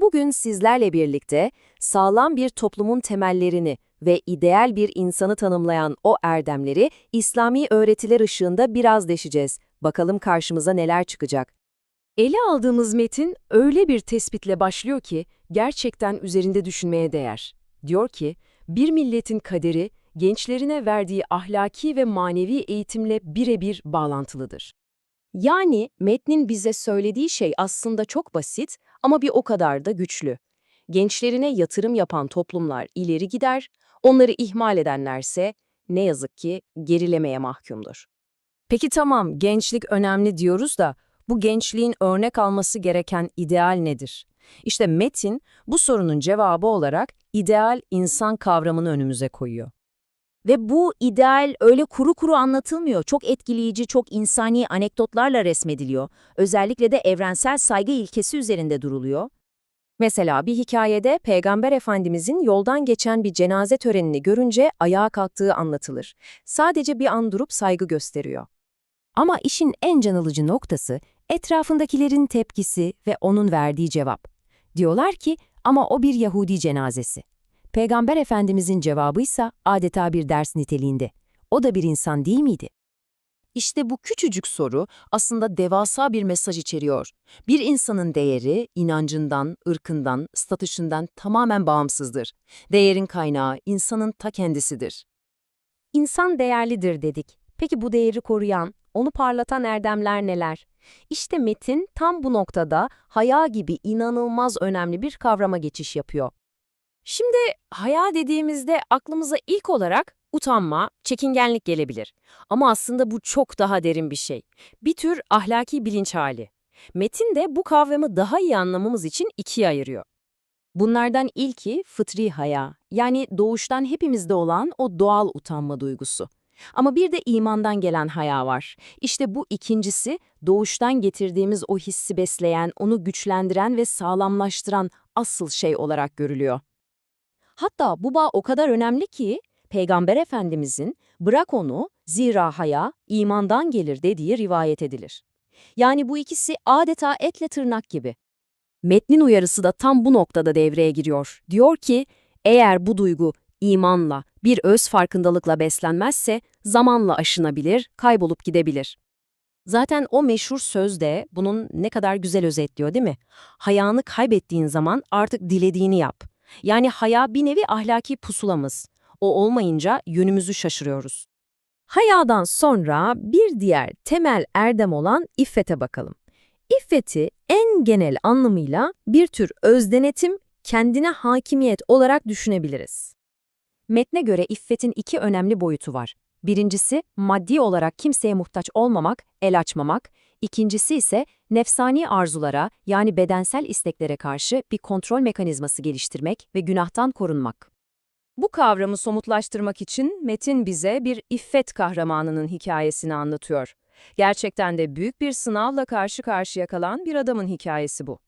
Bugün sizlerle birlikte sağlam bir toplumun temellerini ve ideal bir insanı tanımlayan o erdemleri İslami öğretiler ışığında biraz deşeceğiz. Bakalım karşımıza neler çıkacak. Ele aldığımız metin öyle bir tespitle başlıyor ki gerçekten üzerinde düşünmeye değer. Diyor ki, bir milletin kaderi gençlerine verdiği ahlaki ve manevi eğitimle birebir bağlantılıdır. Yani metnin bize söylediği şey aslında çok basit ama bir o kadar da güçlü. Gençlerine yatırım yapan toplumlar ileri gider, onları ihmal edenlerse ne yazık ki gerilemeye mahkumdur. Peki tamam, gençlik önemli diyoruz da bu gençliğin örnek alması gereken ideal nedir? İşte metin bu sorunun cevabı olarak ideal insan kavramını önümüze koyuyor. Ve bu ideal öyle kuru kuru anlatılmıyor. Çok etkileyici, çok insani anekdotlarla resmediliyor. Özellikle de evrensel saygı ilkesi üzerinde duruluyor. Mesela bir hikayede Peygamber Efendimizin yoldan geçen bir cenaze törenini görünce ayağa kalktığı anlatılır. Sadece bir an durup saygı gösteriyor. Ama işin en can alıcı noktası etrafındakilerin tepkisi ve onun verdiği cevap. Diyorlar ki ama o bir Yahudi cenazesi. Peygamber Efendimizin cevabıysa adeta bir ders niteliğinde. O da bir insan değil miydi? İşte bu küçücük soru aslında devasa bir mesaj içeriyor. Bir insanın değeri inancından, ırkından, statüsünden tamamen bağımsızdır. Değerin kaynağı insanın ta kendisidir. İnsan değerlidir dedik. Peki bu değeri koruyan, onu parlatan erdemler neler? İşte metin tam bu noktada haya gibi inanılmaz önemli bir kavrama geçiş yapıyor. Şimdi haya dediğimizde aklımıza ilk olarak utanma, çekingenlik gelebilir. Ama aslında bu çok daha derin bir şey. Bir tür ahlaki bilinç hali. Metin de bu kavramı daha iyi anlamamız için ikiye ayırıyor. Bunlardan ilki fıtri haya, yani doğuştan hepimizde olan o doğal utanma duygusu. Ama bir de imandan gelen haya var. İşte bu ikincisi doğuştan getirdiğimiz o hissi besleyen, onu güçlendiren ve sağlamlaştıran asıl şey olarak görülüyor. Hatta bu bağ o kadar önemli ki Peygamber Efendimizin bırak onu zira haya imandan gelir dediği rivayet edilir. Yani bu ikisi adeta etle tırnak gibi. Metnin uyarısı da tam bu noktada devreye giriyor. Diyor ki eğer bu duygu imanla, bir öz farkındalıkla beslenmezse zamanla aşınabilir, kaybolup gidebilir. Zaten o meşhur söz de bunun ne kadar güzel özetliyor değil mi? Hayanı kaybettiğin zaman artık dilediğini yap. Yani haya bir nevi ahlaki pusulamız. O olmayınca yönümüzü şaşırıyoruz. Hayadan sonra bir diğer temel erdem olan iffete bakalım. İffeti en genel anlamıyla bir tür özdenetim, kendine hakimiyet olarak düşünebiliriz. Metne göre iffetin iki önemli boyutu var. Birincisi, maddi olarak kimseye muhtaç olmamak, el açmamak. İkincisi ise nefsani arzulara yani bedensel isteklere karşı bir kontrol mekanizması geliştirmek ve günahtan korunmak. Bu kavramı somutlaştırmak için Metin bize bir iffet kahramanının hikayesini anlatıyor. Gerçekten de büyük bir sınavla karşı karşıya kalan bir adamın hikayesi bu.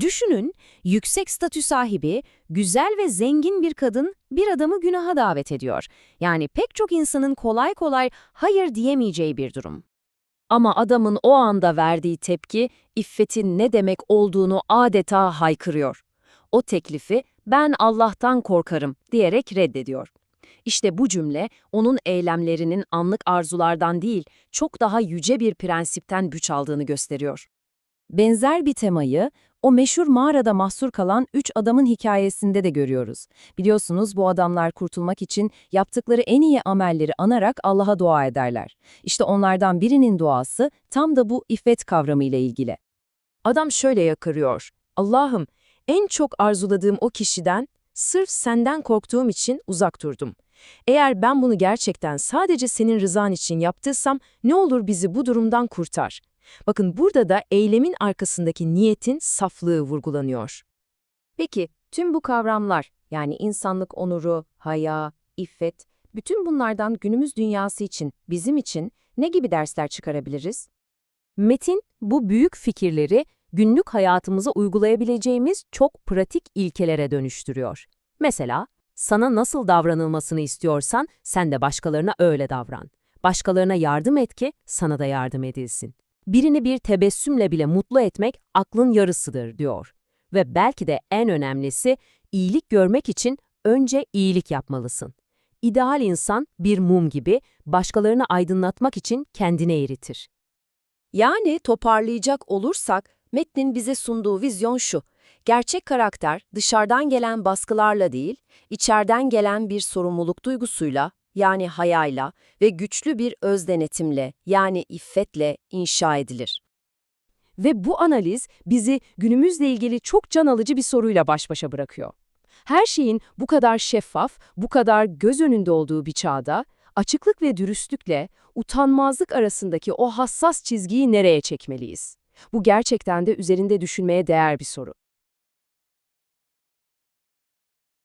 Düşünün, yüksek statü sahibi, güzel ve zengin bir kadın bir adamı günaha davet ediyor. Yani pek çok insanın kolay kolay hayır diyemeyeceği bir durum. Ama adamın o anda verdiği tepki, iffetin ne demek olduğunu adeta haykırıyor. O teklifi, ben Allah'tan korkarım diyerek reddediyor. İşte bu cümle, onun eylemlerinin anlık arzulardan değil, çok daha yüce bir prensipten güç aldığını gösteriyor. Benzer bir temayı, o meşhur mağarada mahsur kalan üç adamın hikayesinde de görüyoruz. Biliyorsunuz bu adamlar kurtulmak için yaptıkları en iyi amelleri anarak Allah'a dua ederler. İşte onlardan birinin duası tam da bu iffet kavramı ile ilgili. Adam şöyle yakarıyor. Allah'ım, en çok arzuladığım o kişiden, sırf senden korktuğum için uzak durdum. Eğer ben bunu gerçekten sadece senin rızan için yaptıysam ne olur bizi bu durumdan kurtar. Bakın burada da eylemin arkasındaki niyetin saflığı vurgulanıyor. Peki tüm bu kavramlar yani insanlık onuru, haya, iffet, bütün bunlardan günümüz dünyası için, bizim için ne gibi dersler çıkarabiliriz? Metin bu büyük fikirleri günlük hayatımıza uygulayabileceğimiz çok pratik ilkelere dönüştürüyor. Mesela, sana nasıl davranılmasını istiyorsan sen de başkalarına öyle davran. Başkalarına yardım et ki sana da yardım edilsin. Birini bir tebessümle bile mutlu etmek aklın yarısıdır diyor. Ve belki de en önemlisi, iyilik görmek için önce iyilik yapmalısın. İdeal insan bir mum gibi başkalarını aydınlatmak için kendine eritir. Yani toparlayacak olursak, metnin bize sunduğu vizyon şu. Gerçek karakter dışarıdan gelen baskılarla değil, içeriden gelen bir sorumluluk duygusuyla, yani hayayla ve güçlü bir öz denetimle, yani iffetle inşa edilir. Ve bu analiz bizi günümüzle ilgili çok can alıcı bir soruyla baş başa bırakıyor. Her şeyin bu kadar şeffaf, bu kadar göz önünde olduğu bir çağda, açıklık ve dürüstlükle utanmazlık arasındaki o hassas çizgiyi nereye çekmeliyiz? Bu gerçekten de üzerinde düşünmeye değer bir soru.